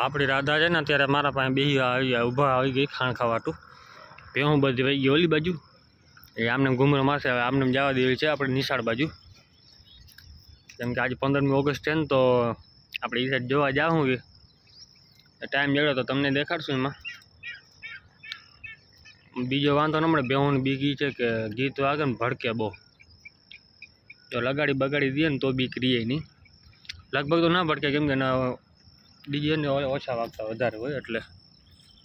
આપણી રાધા છે ને, અત્યારે મારા પાસે બે આવી ઊભા આવી ગઈ ખાણ ખાવાતું ભેહું બધી વહી ગઈ, ઓલી બાજુ. એ આમને ઘૂમરો મારશે, હવે આમને જવા દેવી છે, આપણે નિશાળ બાજુ. કેમ કે આજે પંદરમી ઓગસ્ટ છે ને, તો આપણે એ સાઈડ જોવા જાઉં કે ટાઈમ જડ્યો તો તમને દેખાડશું એમાં. બીજો વાંધો ન મળે બેહું ગી છે કે ગીત વાગે ને ભડકે બહુ. જો લગાડી બગાડી દઈએ ને તો બી રીએ નહીં. લગભગ તો ના ભડકે, કેમ કે ના ડીજે ને ઓ- ઓછા વાગતા વધારે હોય એટલે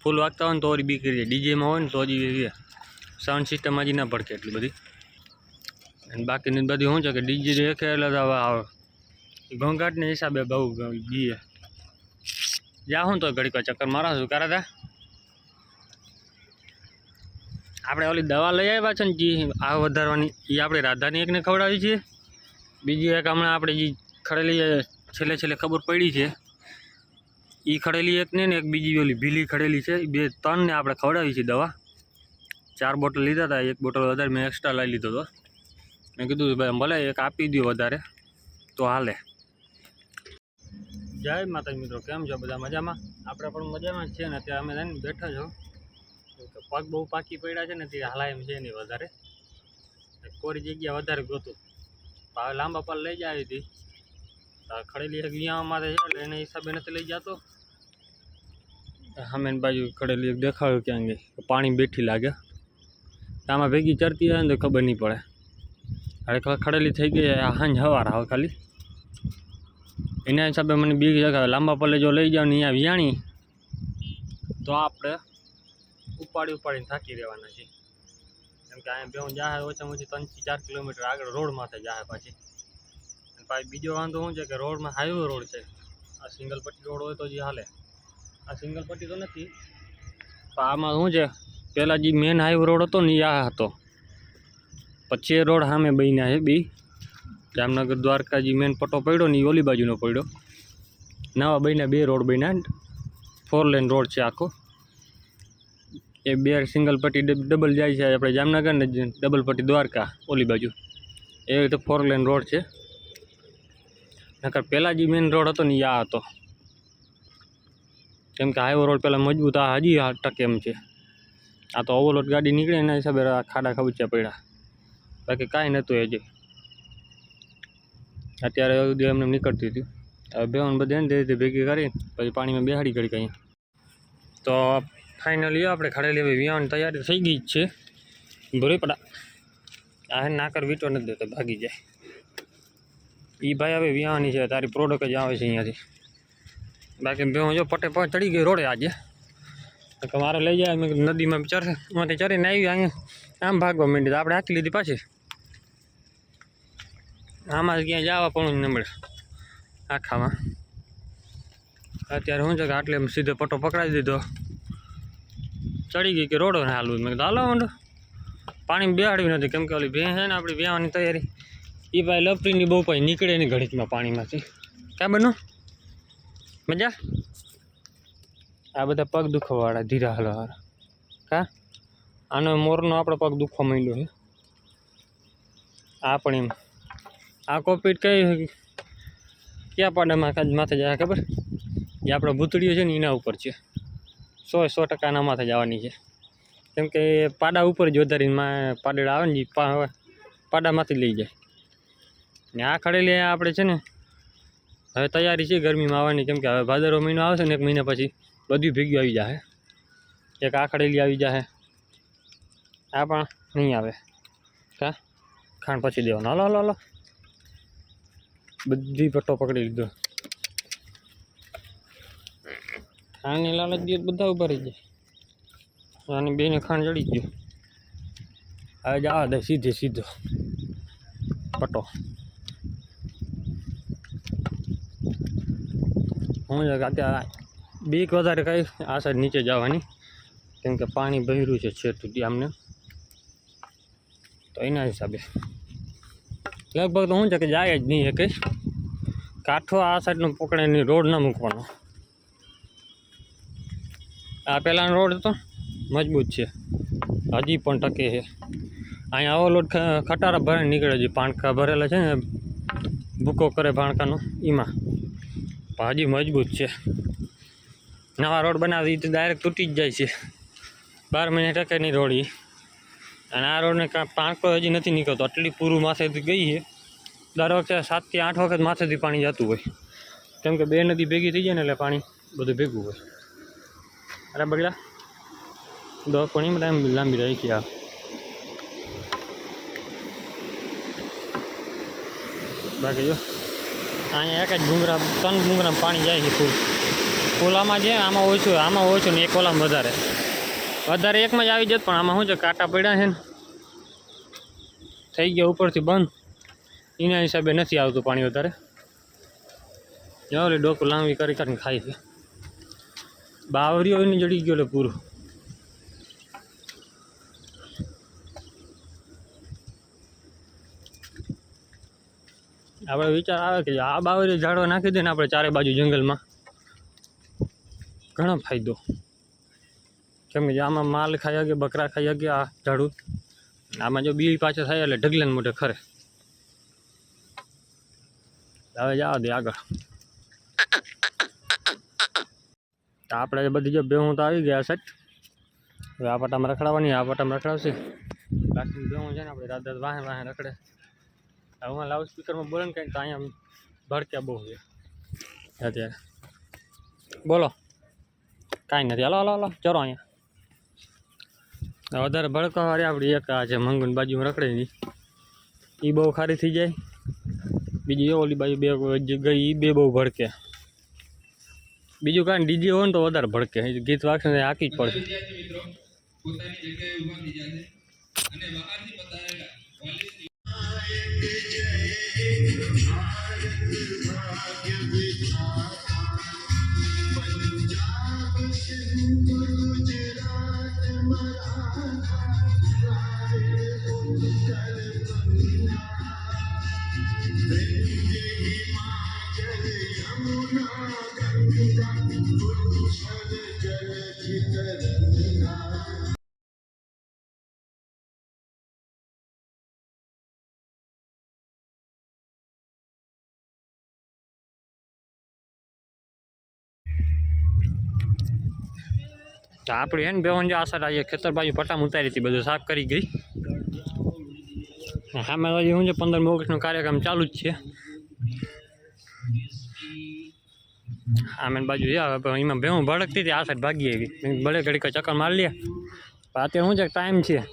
ફૂલ વાગતા હોય ને તો ઓરી બીક રીએ ડીજેમાં હોય ને તો હજી સાઉન્ડ સિસ્ટમ હજી ના ભડકે એટલી બધી. અને બાકીની બધી શું છે કે ડીજે દેખે એટલે તો આવે ઘોંઘાટને હિસાબે બહુ ગીએ. જા હું તો ઘડીક ચક્કર મારા કરે તા? આપણે ઓલી દવા લઈ આવ્યા છે ને જે આ વધારવાની એ આપણે રાધાની એકને ખવડાવી છીએ બીજી એક હમણાં આપણે જે ખડેલી છેલ્લે છેલ્લે ખબર પડી છે. એ ખડેલી એક ને એક બીજી ઓલી ભીલી ખડેલી છે. બે ત્રણને આપણે ખવડાવી છે દવા. ચાર બોટલ લીધા હતા. એક બોટલ વધારે મેં એક્સ્ટ્રા લઈ લીધો હતો. મેં કીધું ભાઈ, ભલે એક આપી દો વધારે, તો હાલે. જય માતાજી મિત્રો, કેમ છો? બધા મજામાં? આપણે પણ મજામાં જ છીએ ને અત્યારે અમે જઈને બેઠા છો. પગ બહુ પાકી પડ્યા છે ને, તે હાલાય એમ છે નહીં વધારે. કોરી જગ્યા વધારે ગોતું. લાંબા પર લઈ જાય હતી. ખડેલી એક વિયામાં છે, એટલે એના હિસાબે નથી લઈ જતો. સામે બાજુ ખડેલી એક દેખાડ્યું ક્યાંક પાણી બેઠી લાગે. આમાં ભેગી ચરતી હોય ને તો ખબર નહીં પડે. હવે ખડેલી થઈ ગઈ હાંજ હવાર હવે ખાલી. એના હિસાબે મને બીક જગા લાંબા પલ્લે જો લઈ જાઓ ને અહીંયા વિયાણી. તો આપણે ઉપાડી ઉપાડીને થાકી રહેવાના છે કેમ કે અહીંયા બે જાહે ઓછામાં ઓછી ત્રણથી ચાર કિલોમીટર આગળ રોડ માથે જાહે પાછી. પાછી બીજો વાંધો શું છે કે રોડમાં હાઈવે રોડ છે. આ સિંગલ પટ્ટી રોડ હોય તો જે હાલે. આ સિંગલ પટ્ટી તો નથી. પણ આમાં શું છે? પહેલાં જે મેન હાઈવે રોડ હતો ને આ હતો. પછી એ રોડ સામે બન્યા છે બી. જામનગર દ્વારકા જે મેન પટ્ટો પડ્યો ને એ ઓલી બાજુનો પડ્યો. નવા બન્યા બે રોડ બન્યા ફોર લેન રોડ છે આખો. એ બે સિંગલ પટ્ટી ડબલ જાય છે આપણે જામનગર ને ડબલ પટ્ટી દ્વારકા ઓલી બાજુ. એવી રીતે ફોર લેન રોડ છે. નકર પહેલાં જે મેઇન રોડ હતો ને એ આ હતો. કેમ કે હાઈવે રોડ પહેલાં મજબૂત, આ હજી આ ટકે એમ છે. આ તો ઓવરલોડ ગાડી નીકળે એના હિસાબે ખાડા ખબચ્યા પડ્યા. બાકી કાંઈ નહોતું હજી. અત્યારે એમને નીકળતી હતી. હવે બેવાન બધે એને ધીરે ભેગી કરી, પછી પાણીમાં બેહાડી કરી કંઈ તો ફાઇનલી આપણે ખડેલી હવે વિયાવાની તૈયારી થઈ ગઈ જ છે. ભરી પડા આ નાકર વીટો નથી દેતો, ભાગી જાય. એ ભાઈ હવે વિયાવાની છે, તારી પ્રોડક્ટ જ આવે છે અહીંયાથી. બાકી બે જો પટે પટ ચડી ગઈ રોડે આજે. કે મારે લઈ જાય, મેં નદીમાં ચરશે એમાંથી ચરીને આવી અહીંયા આમ ભાગવા માંડી આપણે હાકી લીધી પાછી. આમાં ક્યાંય જવા પણ ન મળે આખામાં. અત્યારે શું છે કે આટલે સીધો પટ્ટો પકડાવી દીધો. ચડી ગઈ કે રોડો ને હાલવું મેં કીધું, હાલો મંડો પાણી બેહાડવી નથી. કેમ કે ઓલી ભેં છે ને, આપણી બેહવાની તૈયારી. એ ભાઈ લપટીની બહુ પછી નીકળે નહીં ઘડીકમાં પાણીમાંથી. ક્યાં બનો મજા? આ બધા પગ દુખવાવાળા ધીરા હલવાળા કા? આનો મોરનો આપણો પગ દુખવા માંડ્યો છે. આ પણ એમ. આ કોપીટ કઈ ક્યાં પાડામાં માથે જાય ખબર? જે આપણો ભૂતળીઓ છે ને એના ઉપર છે. સો સો ટકાના માથે જવાની છે. કેમ કે પાડા ઉપર જ વધારીને પાડેડા આવે ને પાડામાંથી લઈ જાય. ને આ ખડેલી આપણે છે ને હવે તૈયારી છે ગરમીમાં આવવાની, કેમ કે હવે ભાદરવો મહિનો આવશે ને એક મહિના પછી બધું ભેગી આવી જશે એક આખડેલી ખડેલી આવી જશે આ પણ નહીં આવે. કા? ખાંડ પછી દેવાનો. Hello hello hello. બધી પટ્ટો પકડી લીધો. ખાંડની લાલચ દે બધા ઊભા રહી જાય અને બેને ખાંડ ચડી ગયો. હવે જવા દે સીધે સીધો પટ્ટો. હું અત્યારે બીક વધારે કઈ આ સાઈડ નીચે જવાની. કેમ કે પાણી ભર્યું છે છેટ સુધી આમને. તો એના હિસાબે. લગભગ તો શું છે કે જાય જ નહીં કંઈ. કાંઠો આ સાઈડનો પકડે નહીં, રોડ ના મૂકવાનો. આ પહેલાંનો રોડ હતો, મજબૂત છે. હજી પણ ટકે છે. અહીંયા આવો લોટ ખટારા ભરે નીકળે છે પાણકા ભરેલા છે ને, ભૂકો કરે ભાણકાનો, એમાં. હજી મજબૂત છે. નવા રોડ બનાવી તો ડાયરેક્ટ તૂટી જ જાય છે. બાર મહિને ટકે નહીં રોડ. એ અને આ રોડને પાંકો હજી નથી નીકળતો. આટલી પૂરું માથેથી ગઈ છે. દર વખતે સાતથી આઠ વખત માથેથી પાણી જતું હોય. કેમ કે બે નદી ભેગી થઈ જાય ને એટલે પાણી બધું ભેગું હોય. અરે બગડા દો પાણી લાંબી લાંબી રહી ગયા બાકી જો. અહીંયા એક જ ડુંગરા ત્રણ ડુંગરામાં પાણી જાય છે ફૂલ. આમાં છે આમાં ઓછું આમાં ઓછું ને એક ઓલામાં વધારે. વધારે એકમાં જ આવી જત, પણ આમાં શું છે, કાંટા પડ્યા છે ને. થઈ ગયા ઉપરથી બંધ. એના હિસાબે નથી આવતું પાણી વધારે. જો ઓલી ડોકું લાંબી કરી કરીને ખાય છે. બાવરીઓ એની જડી ગયો એટલે પૂરું. આપણે વિચાર આવે કે આ બાવરી ઝાડવા નાખી દે ને આપણે ચારે બાજુ જંગલમાં. ઘણો ફાયદો. કેમ કે આમાં માલ ખાઈ શકે, બકરા ખાઈ શકે, આ ઝાડું. આમાં જો બી પાછળ થાય એટલે ઢગલન મોટે ખરે. હવે જવા દે આગળ. તો આપણે બધી જો બેહું તો આવી ગયા સેટ હવે આ પટામાં રખડાવવાની આ પટામાં રખડાવશે. બાકી બેહું છે ને આપણે રાત રાત વાહે વાહે રખડે. હવે લાઉડ સ્પીકરમાં બોલે ને કંઈક, તો અહીંયા ભડક્યા બહુ છે. અત્યારે. બોલો. કાંઈ નથી. હાલો હાલો હાલો. ચલો અહીંયા. વધારે ભડકાવાળી આપણી એક આ છે મંગુન બાજુમાં રખડેલી એ બહુ ખારી થઈ જાય. બીજી ઓલી બાજુ બે ગઈ એ બે બહુ ભડકે. બીજું કાંઈ ડીજે હોય ને તો વધારે ભડકે. ગીત વાગશે હાકી જ પડશે. આપણે એને બેવન જે આશા રાખીએ, ખેતર બાજુ પટામ ઉતારી હતી, બધું સાફ કરી ગઈ. સામે હજી શું છે પંદરમી ઓગસ્ટનો કાર્યક્રમ ચાલુ જ છે. આમે બાજુ છે હવે પણ એમાં ભેવું ભડકતી હતી આ ભાગી આવી. ભલે ઘડીક ચક્કર મારી લે. અત્યારે શું છે, ટાઈમ છે.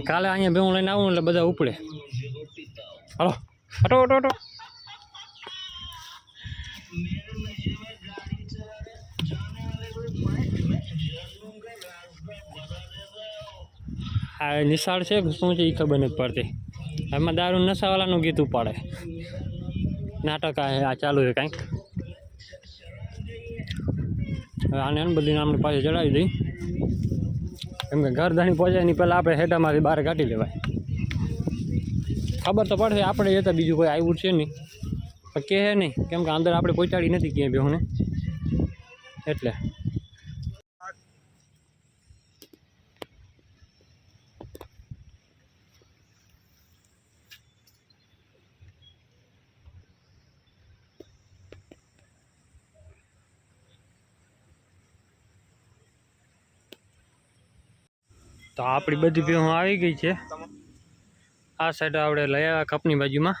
કાલે અહીંયા ભેહું લઈને આવું, એટલે બધા ઉપડે. હલો. અટો અટો અટો આ નિશાળ છે, શું છે એ ખબર નથી પડતી. એમાં દારૂ નશાવાલાનું ગીત ઉપાડે. નાટક આ ચાલુ છે કાંઈક. આને બધી આપણે પાસે ચડાવી દઈ. કેમ કે ઘરધાણી પહોંચે એની પહેલાં આપણે હેઠામાંથી બહાર કાઢી લેવાય. ખબર તો પડશે, આપણે જતા બીજું કોઈ આવ્યું છે નહીં. પણ કહે નહીં, કેમ કે અંદર આપણે પહોંચાડી નથી ક્યાંય ને. એટલે. તો આપણી બધી ભેહું આવી ગઈ છે. આ સાઈડ આપણે લઈ આવ્યા કપની બાજુમાં.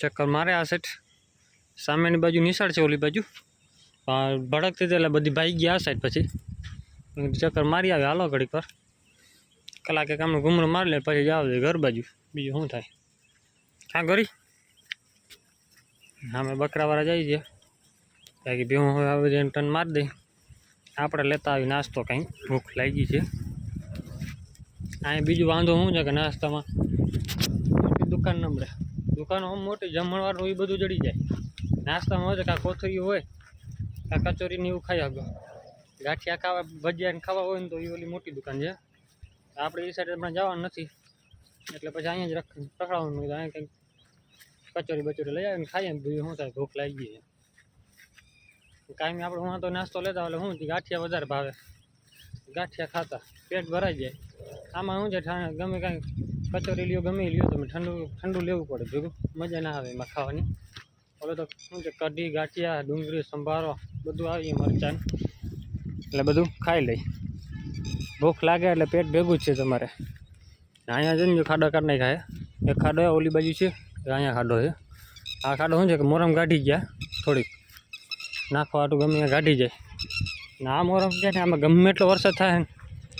ચક્કર મારે આ સાઈડ સામેની બાજુ નિશાળ છે ઓલી બાજુ. ભડકતી એટલે બધી ભાઈ ગયા આ સાઈડ પછી. ચક્કર મારી આવે હાલો ઘડી પર કલાકે કામનું ઘૂમણું મારી લે, પછી જાવ ઘર બાજુ. બીજું શું થાય? હા ગરી મેં બકરાવાળા જઈએ ગયા બાકી ભેહું હવે આવે ટન મારી દઈ આપણે લેતા આવી નાસ્તો કાંઈ. ભૂખ લાગી છે. અહીંયા બીજું વાંધો શું છે કે નાસ્તામાં? દુકાન નંબરે. દુકાનો આમ મોટી જમણવારનું એ બધું જડી જાય. નાસ્તામાં હોય તો કાં કોથળી હોય કાં કચોરીને એવું ખાઈ આગળ. ગાંઠિયા ખાવા ભજીયાને ખાવા હોય ને તો એ ઓલી મોટી દુકાન છે. આપણે એ સાઈડ હમણાં જવાનું નથી. એટલે પછી અહીંયા જ રખ રખડાવવાનું અહીંયા કંઈક કચોરી બચોરી લઈ આવીને ખાઈએ ને ભૂખ લાગી છે કાયમી આપણે હું તો નાસ્તો લેતા એટલે શું ગાંઠિયા વધારે ભાવે. ગાંઠિયા ખાતા, પેટ ભરાઈ જાય. આમાં શું છે ગમે કાંઈ કચોરી લ્યો, ગમે લ્યો, તમે ઠંડુ ઠંડુ લેવું પડે, ભેગું. મજા ના આવે એમાં ખાવાની. હવે તો શું છે, કઢી, ગાંઠિયા, ડુંગળી, સંભારો, બધું આવી મરચાં. એટલે બધું ખાઈ લઈ. ભૂખ લાગે એટલે પેટ ભેગું જ છે તમારે. અહીંયા જઈને જો ખાડો કાઢ ખાય એક ખાડો, ઓલી બાજુ છે અહીંયા ખાડો છે. આ ખાડો શું છે, કે મોરમ કાઢી ગયા, થોડીક. નાખવા હાટું ગમે ત્યાં કાઢી જાય. ને આ મોરમ છે ને આમાં ગમે એટલો વરસાદ થાય ને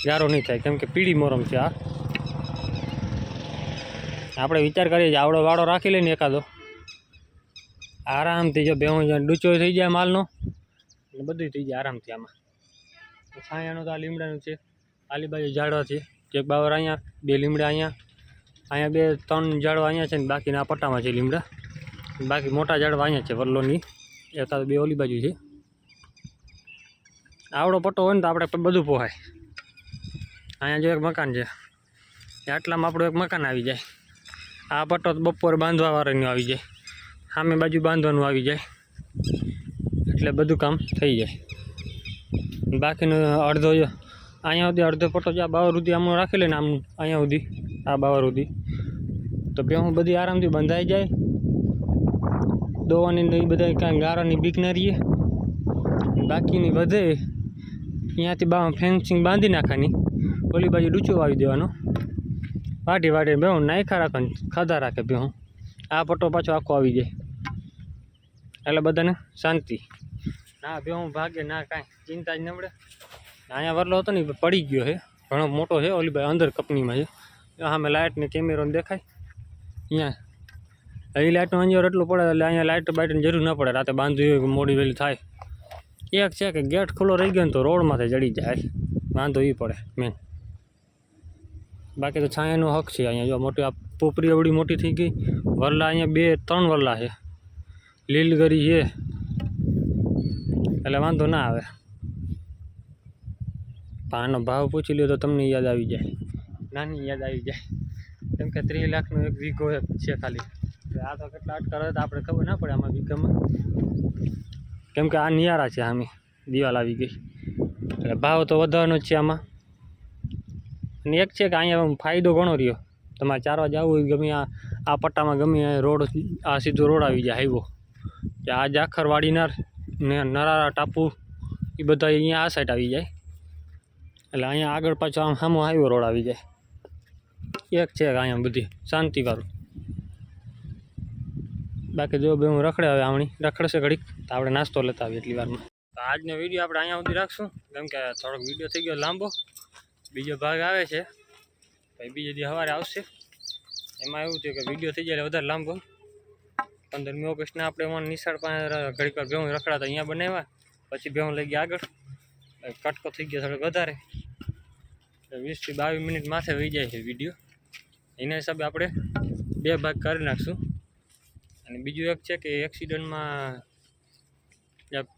ગારો નહીં થાય, કેમ કે પીળી મોરમ છે આ. આપણે વિચાર કરીએ કે આવડો વાળો રાખી લઈને એકાદો. આરામથી જો બેહું ડૂચો થઈ જાય માલનો. એટલે બધું થઈ જાય આરામથી આમાં. છાયાનું તો આ લીમડાનું છે, આલી બાજુ ઝાડવા છે. એક બાવર અહીંયા, બે લીમડા અહીંયા. અહીંયા બે ત્રણ ઝાડવા અહીંયા છે ને બાકીના આ પટ્ટામાં છે લીમડા. બાકી મોટા ઝાડવા અહીંયા છે વલ્લોની. એકાદ બે ઓલી બાજુ છે. આવડો પટ્ટો હોય ને તો આપણે બધું પોહાય. અહીંયા જો એક મકાન છે. આટલામાં આપણું એક મકાન આવી જાય. આ પટ્ટો તો બપોરે બાંધવા વાળાનું આવી જાય. સામે બાજુ બાંધવાનું આવી જાય. એટલે બધું કામ થઈ જાય. બાકીનો અડધો અહીંયા સુધી અડધો પટ્ટો જે આ બાવર સુધી આમ રાખી લે ને આમ અહીંયા સુધી, આ બાવર સુધી. તો ભેહું બધી આરામથી બંધાઈ જાય. દોવાની એ બધા કાંઈ ગારાની બીક ના રહીએ બાકીની વધે ત્યાંથી બા ફેન્સિંગ બાંધી નાખવાની. ઓલી બાજુ ડૂચો વાવી દેવાનો. વાટી વાટી બેહું નાખ્યા રાખે ખાધા રાખે બેહું. આ પટ્ટો પાછો આખો આવી જાય. એટલે બધાને શાંતિ. ના બેહું ભાગે, ના કાંઈ. ચિંતા જ નબળે અહીંયા વરલો હતો ને પડી ગયો છે ઘણો મોટો છે ઓલી બાજુ અંદર કંપનીમાં છે સામે લાઇટ ને કેમેરો દેખાય. અહીંયા એ લાઇટનો અંજાર એટલું પડે એટલે અહીંયા લાઇટ બાઇટની જરૂર ન પડે. રાતે બાંધવી હોય મોડી વહેલી થાય. એક છે કે ગેટ ખુલ્લો રહી ગયો ને તો રોડમાંથી ચડી જાય. વાંધો એ પડે મેન બાકી તો છાયાનો હક છે અહીંયા. જો મોટી આ પોપરી એવડી મોટી થઈ ગઈ. વરલા અહીંયા બે, ત્રણ વરલા છે. લીલગરી છે. એટલે વાંધો ના આવે. પણ આનો ભાવ પૂછી લ્યો તો તમને યાદ આવી જાય. નાની યાદ આવી જાય. કેમ કે ત્રીસ લાખનો એક વીઘો છે ખાલી. આ તો કેટલા અટકાવે તો આપણે ખબર ના પડે આમાં વીઘામાં કેમ કે આ નિયારા છે આમે. દિવાલ આવી ગઈ. એટલે ભાવ તો વધવાનો જ છે આમાં. અને એક છે કે અહીંયા ફાયદો ઘણો રહ્યો. તમારે ચારવા જવું હોય, ગમે આ આ પટ્ટામાં ગમે રોડ આ સીધો રોડ આવી જાય, હાઈવો. કે આ જાખર વાડીનાર ને નરારા ટાપુ, એ બધા અહીંયા આ સાઈડ આવી જાય. એટલે અહીંયા આગળ પાછો આમ સામો હાઈવો રોડ આવી જાય. એક છે કે અહીંયા બધી, શાંતિવાળું. બાકી જો બે હું રખડે હવે આવણી. રખડશે ઘડીક. તો આપણે નાસ્તો લેતા આવીએ એટલી વારમાં. તો આજનો વીડિયો આપણે અહીંયા સુધી રાખશું. કેમ કે થોડોક વીડિયો થઈ ગયો લાંબો. બીજો ભાગ આવે છે. પછી બીજે દી સવારે આવશે. એમાં એવું થયું કે વીડિયો થઈ જાય વધારે લાંબો. પંદરમી ઓગસ્ટના આપણે એમાં નિશાળ પાસે ઘડીક વાર ભેહું રખડાતા અહીંયા બનાવ્યા. પછી ભેહું લઈ ગયા આગળ. કટકો થઈ ગયો થોડોક વધારે. વીસથી બાવીસ મિનિટ માથે વહી જાય છે વીડિયો એના હિસાબે આપણે બે ભાગ કરી નાખશું. અને બીજું એક છે કે એક્સિડન્ટમાં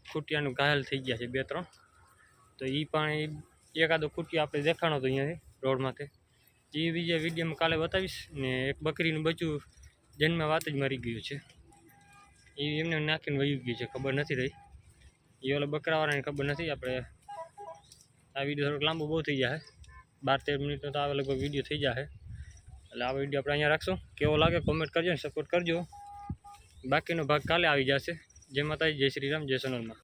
ખૂટિયાનું ઘાયલ થઈ ગયા છે બે ત્રણ. તો એ પણ એકાદો ખૂટિયો આપણે દેખાણો હતો અહીંયાથી રોડમાંથી એ બીજા વિડીયોમાં કાલે બતાવીશ ને એક બકરીનું બચ્ચું જન્મ વાત જ મરી ગયું છે. એ એમને નાખીને વહી ગયું છે, ખબર નથી રહી. એ ઓલા બકરાવાળાને ખબર નથી, આપણે આ વીડિયો થોડોક લાંબો બહુ થઈ જાય બાર તેર મિનિટનો તો આવે લગભગ વીડિયો થઈ જાય એટલે આ વીડિયો આપણે અહીંયા રાખશું. કેવો લાગે કોમેન્ટ કરજો સપોર્ટ કરજો. બાકીનો ભાગ કાલે આવી જશે. જય માતાજી જય શ્રી રામ જય સોનલમાં.